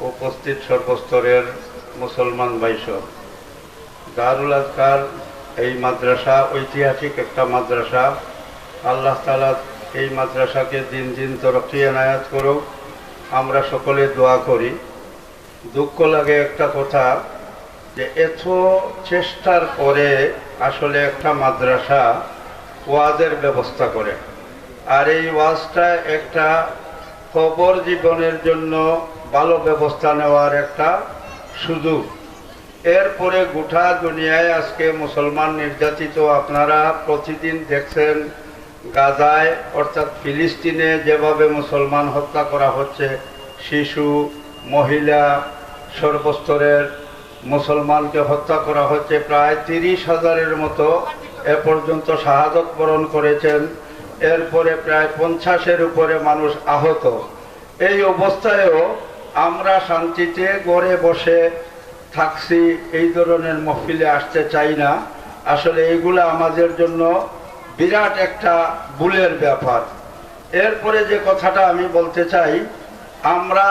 উপস্থিত সর্বস্তরের মুসলমান বাইশ দারুল আজকার এই মাদ্রাসা ঐতিহাসিক একটা মাদ্রাসা। আল্লাহ তালা এই মাদ্রাসাকে দিন দিন তরক্কি এনায়াত করুক। আমরা সকলে দোয়া করি। দুঃখ লাগে একটা কথা যে এত চেষ্টার পরে আসলে একটা মাদ্রাসা ওয়াজের ব্যবস্থা করে। আর এই ওয়াজটা একটা কবর জীবনের জন্য ভালো ব্যবস্থা নেওয়ার একটা সুযোগ। এরপরে গোটা দুনিয়ায় আজকে মুসলমান নির্যাতিত আপনারা প্রতিদিন দেখছেন, গাজায়, অর্থাৎ ফিলিস্তিনে যেভাবে মুসলমান হত্যা করা হচ্ছে, শিশু, মহিলা, সর্বস্তরের মুসলমানকে হত্যা করা হচ্ছে, প্রায় তিরিশ হাজারের মতো এ পর্যন্ত শাহাদত বরণ করেছেন। এরপরে প্রায় পঞ্চাশের উপরে মানুষ আহত। এই অবস্থায়ও আমরা শান্তিতে গড়ে বসে থাকছি, এই ধরনের মহফিলে আসতে চাই না। আসলে এইগুলো আমাদের জন্য বিরাট একটা ভুলের ব্যাপার। এরপরে যে কথাটা আমি বলতে চাই, আমরা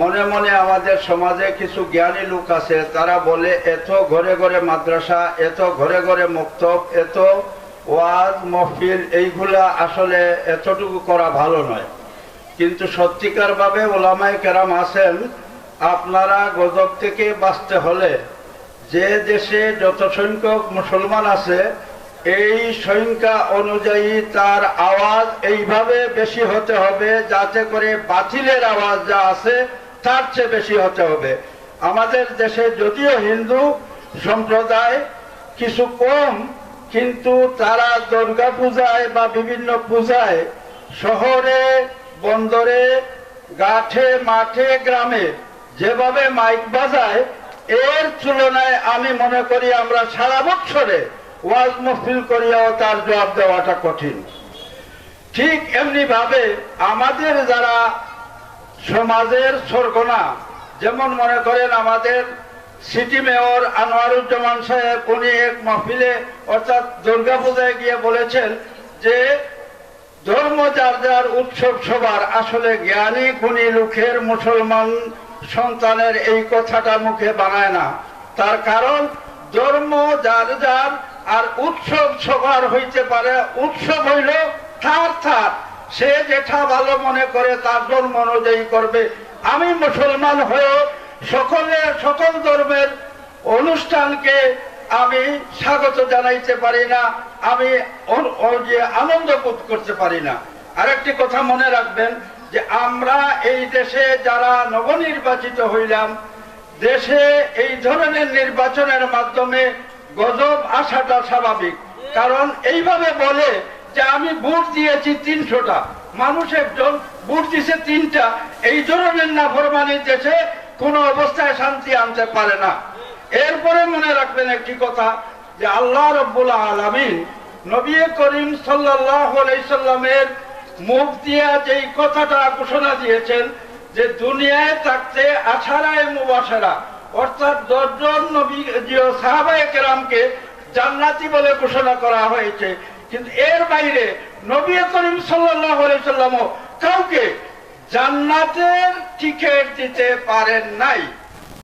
মনে মনে আমাদের সমাজে কিছু জ্ঞানী লোক আছে, তারা বলে, এত ঘরে ঘরে মাদ্রাসা, এত ঘরে ঘরে মক্তব, এত ওয়াজ, মহফিল, এইগুলা আসলে এতটুকু করা ভালো নয়। কিন্তু সত্যিকারভাবে ওলামায় কেরাম আছেন, আপনারা গজব থেকে বাঁচতে হলে যে দেশে যত সংখ্যক মুসলমান আছে, এই সংখ্যা অনুযায়ী তার আওয়াজ এইভাবে বেশি হতে হবে যাতে করে বাতিলের আওয়াজ যা আছে তার চেয়ে বেশি হতে হবে। আমাদের দেশে যদিও হিন্দু সম্প্রদায় কিছু কম কিন্তু তারা দুর্গা পূজায় বা বিভিন্ন পূজায় শহরে, বন্দরে গাঠে মাঠে, গ্রামে যেভাবে মাইক বাজায়, এর তুলনায় আমি মনে করি আমরা সারা বছরে ওয়াজ মহফিল করিয়াও তার জবাব দেওয়াটা কঠিন। ঠিক এমনি ভাবে আমাদের যারা সমাজের সরগোনা, যেমন মনে করেন আমাদের সিটি মেয়র আনোয়ারুজ্জামান সাহেব, উনি এক মাহফিলে, অর্থাৎ দুর্গাপূজায় গিয়ে বলেছেন যে, ধর্ম যার যার উৎসব সবার, আসলে জ্ঞানী, গুণী লোকের মুসলমান সন্তানের এই কথাটা মুখে বানায় না। তার কারণ, ধর্ম যার যার আর উৎসব সবার হইতে পারে, উৎসব হইল থার থার সে যেটা ভালো মনে করে, তার ধর্ম অনুযায়ী করবে। আমি মুসলমান হয়েও সকলে সকল ধর্মের অনুষ্ঠানকে আমি স্বাগত জানাইতে পারি না, আমি আনন্দ বোধ করতে পারি না। আরেকটি কথা মনে রাখবেন যে আমরা এই দেশে যারা নবনির্বাচিত হইলাম, দেশে এই ধরনের নির্বাচনের মাধ্যমে গজব আসাটা স্বাভাবিক। কারণ এইভাবে বলে যে আমি ভোট দিয়েছি তিনশোটা মানুষ একজন ভোট দিছে তিনটা, এই ধরনের নাফরমানির দেশে কোনো অবস্থায় শান্তি আনতে পারে না। এরপরে মনে রাখবেন একটি কথা, যে আল্লাহ রব্বুল আলমিন নবী করিম সাল্লামের মুখ দিয়া যেই কথাটা ঘোষণা দিয়েছেন, যে দুনিয়ায় থাকতে আছাড়ায় মুবাসারা, অর্থাৎ দশজন নবী সাহাবায় কেরামকে জান্নাতি বলে ঘোষণা করা হয়েছে। কিন্তু এর বাইরে নবী করিম সাল্লাহ সাল্লামও কাউকে জান্নাতের টিকিট দিতে পারেন নাই।